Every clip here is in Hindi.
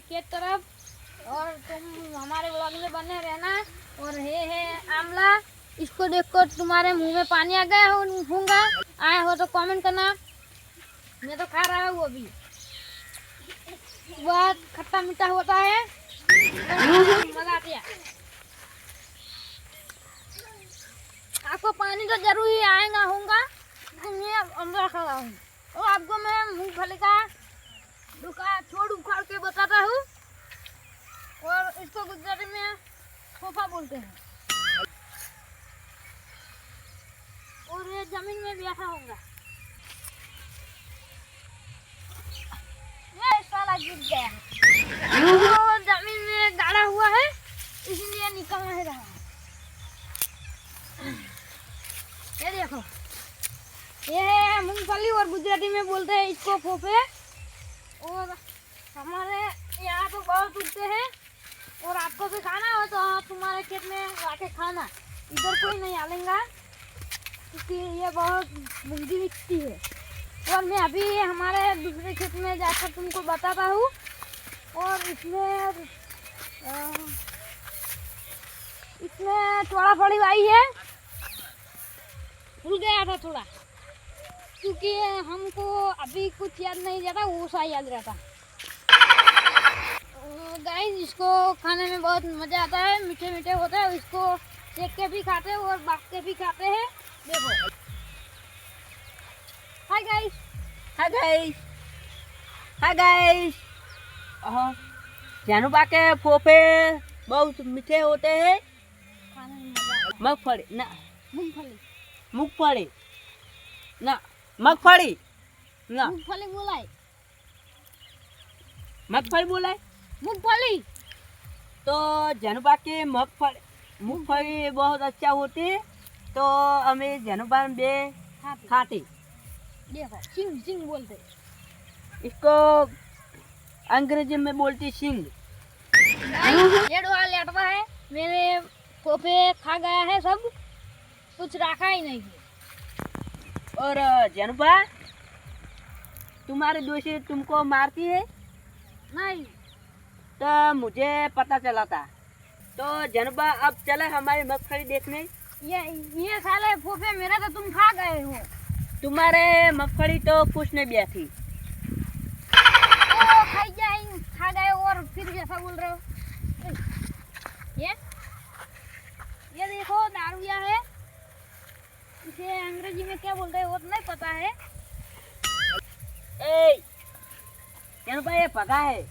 खेत तरफ़। और तुम हमारे ब्लॉग में बने रहना। और हे है आमला इसको देखकर तुम्हारे मुँह में पानी आ गया होगा। आया हो तो कमेंट करना। मैं तो खा रहा हूँ अभी। बहुत खट्टा मीठा होता है। मज़ा आती है। आपको पानी तो ज़रूर ही आएगा, होगा। मैं अंदर खड़ा हूँ। और आपको मैं मूंगफली का छोड़, उखाड़ के बताता हूँ। और इसको गुजराती में सोफा बोलते हैं। और ये ज़मीन में बैठा होगा। गिर गया। ज़मीन में गाड़ा हुआ है, इसलिए निकल नहीं रहा। ये देखो। ये है मूंगफली और गुजराती में बोलते हैं इसको फोफे और हमारे यहाँ तो बहुत उगते हैं। और आपको भी खाना हो तो आप तुम्हारे खेत में आके खाना। इधर कोई नहीं आलेगा क्योंकि ये बहुत मुंगी मिट्टी है। और मैं अभी हमारे दूसरे खेत में जाकर तुमको बताता हूँ। और इसमें इसमें थोड़ा फड़ी आई है। भूल गया था थोड़ा। क्योंकि हमको अभी कुछ याद नहीं रहता वो सा याद रहता। गाइस इसको खाने में बहुत मज़ा आता है मीठे मीठे होते हैं इसको सेक के भी खाते हैं और बाक के भी खाते हैं। देखो। Hi guys hi guys hi guys जानू बा के फोफे बहुत मीठे होते हैं। खाने में मज़ा आता ना। मूंगफली। मूंगफली ना। मगफड़ी ना मूंगफली बोला है मगफली बोला मूंगफली तो जनबा के मगफली मूंगफली बहुत अच्छा होती तो हमें जनबा में खाते सिंग सिंग बोलते इसको अंग्रेज़ी में बोलती सिंग लेटवा है मेरे पोपे खा गया है सब कुछ रखा ही नहीं है और जनबा तुम्हारे दोषी तुमको मारती है? नहीं। तो मुझे पता चला था। तो जनबा अब चले हमारी मगफली देखने। ये ये साले पोपे मेरे तो तुम खा गए हो। तुम्हारे मगफली तो कुछ नहीं बिया थी। खाई जाए खा गए और फिर जैसा बोल रहे हो। ये ये देखो दारुया है। इसे अंग्रेज़ी में क्या बोलते हैं वो तो नहीं पता है। ए जनबा ये पगा है।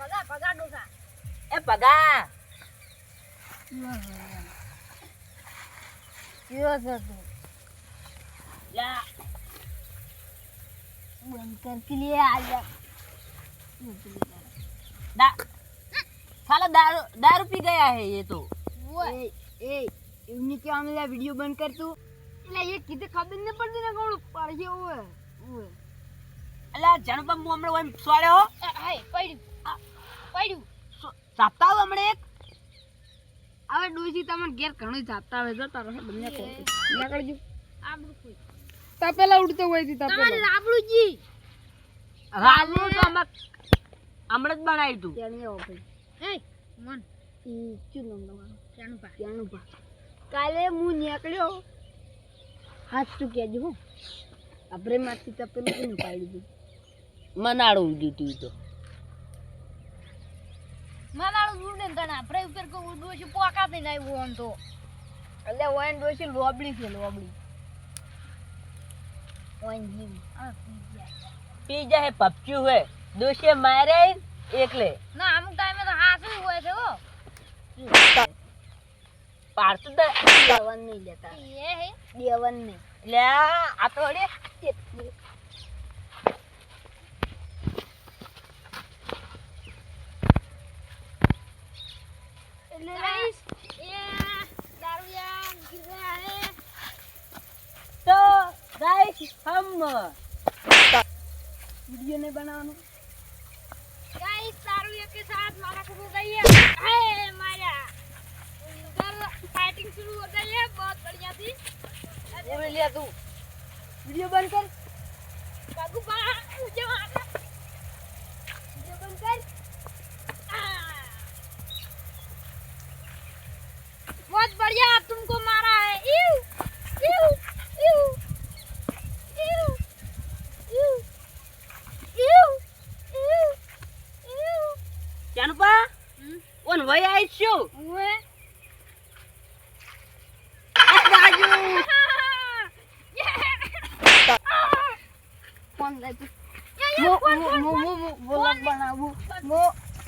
पगा पगा डोसा। ए पगा। ये तो? ला। करके लिए आ जा। दा साला दारू दारू पी गया है ये तो। वो ए ए इवनी क्या मिला वीडियो बंद कर तू। ખબર ન પડતી ને પડ્યું પડ્યું. ચાપતા એક. હવે જી રાબડું તો હમણાં જ બનાવ્યું તું તેણી આવો ભાઈ. કાલે હું નીકળ્યો હાથ તું કહેજો હો આપણે માંથી તપેલું કોને પાડી દીધું મનાડું ઉડ્યું તું ઈ તો મનાળું ઉડે ને તને આપણે ઉપર કો ડોસી પોકાતી નહીં ઓન તો એટલે ઓન ડોસી લોબડી છે લોબડી ઓન જીવ આ પી ગયા પી જાય પપચ્યું હોય દોષે મારે એકલે ના અમુક ટાઈમે તો હાથું હોય છે હો પાડતું તો દેવન નહીં લેતા એ હે દેવન નહીં લે આ તો અડે એટલે ગાઈસ એ દારૂયા गिर गया है તો ગાઈસ હમ वीडियो नहीं बनाना गाइस दारूया के साथ मारा शुरू हो गई है हाय मारा उधर फाइटिंग शुरू हो गई है बहुत बढ़िया थी पूरे लिया तू वीडियो बंद कर बाबू बा मुझे मारना वीडियो बंद कर बहुत बढ़िया तुमको मारा है इव इव इव इव इव इव इव इव जानपा ઓન બનાવું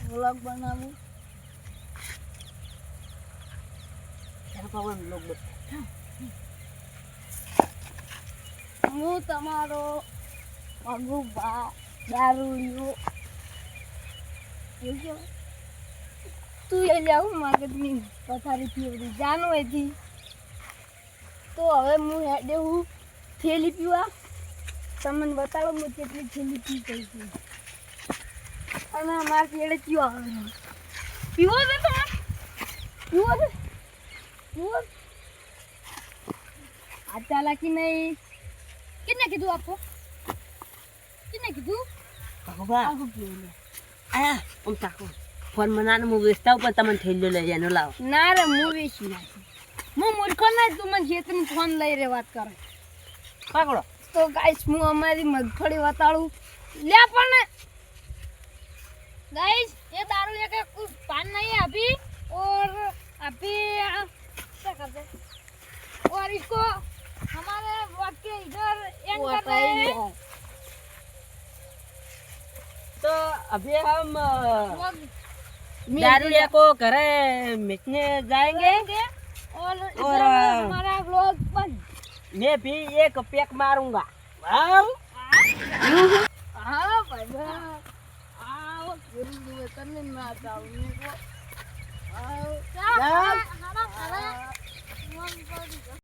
વ્લોગ બનાવું હું તમારો પગુભા દારૂડિયો તું એ જાઉં માર્કેટની પથારી પીવડી જાનું એથી તો હવે હું હેડે હું થેલી પીવા. તમને બતાવો હું કેટલી થેલી પી ગઈ છું. અને અમારા ચેડે કયો આવે પીવો છે તમે? પીવો છે? પીવો આ ચાલાકી નહીં? કેને કીધું આપો કેને કીધું? આયા ઓમ તાકો ફોન મનાને હું વેચતા ઉપર તમને થેલ્યો લઈ જાય લાવ. ના રે મૂવી વેચી નાખું. હું મૂર્ખો ના તું મને ખેતરનું ફોન લઈ રે વાત કરે પકડો તો ગાઈસ હું અમારી મગફળી વતાડું લે પણ गाइस ये दारू लेके कुछ पान नहीं है अभी और अभी आ, क्या करते और इसको हमारे वक्त के इधर एंड कर रहे हैं तो अभी हम अ, वक्त दारुड़िया को घरे बेचने जाएंगे और इधर और, में हमारा व्लॉग बंद मैं भी एक पैक मारूँगा वाह हाँ भाई आओ ज़रूर करने में आता हूँ मेरे को आओ क्या जाओ। हमारा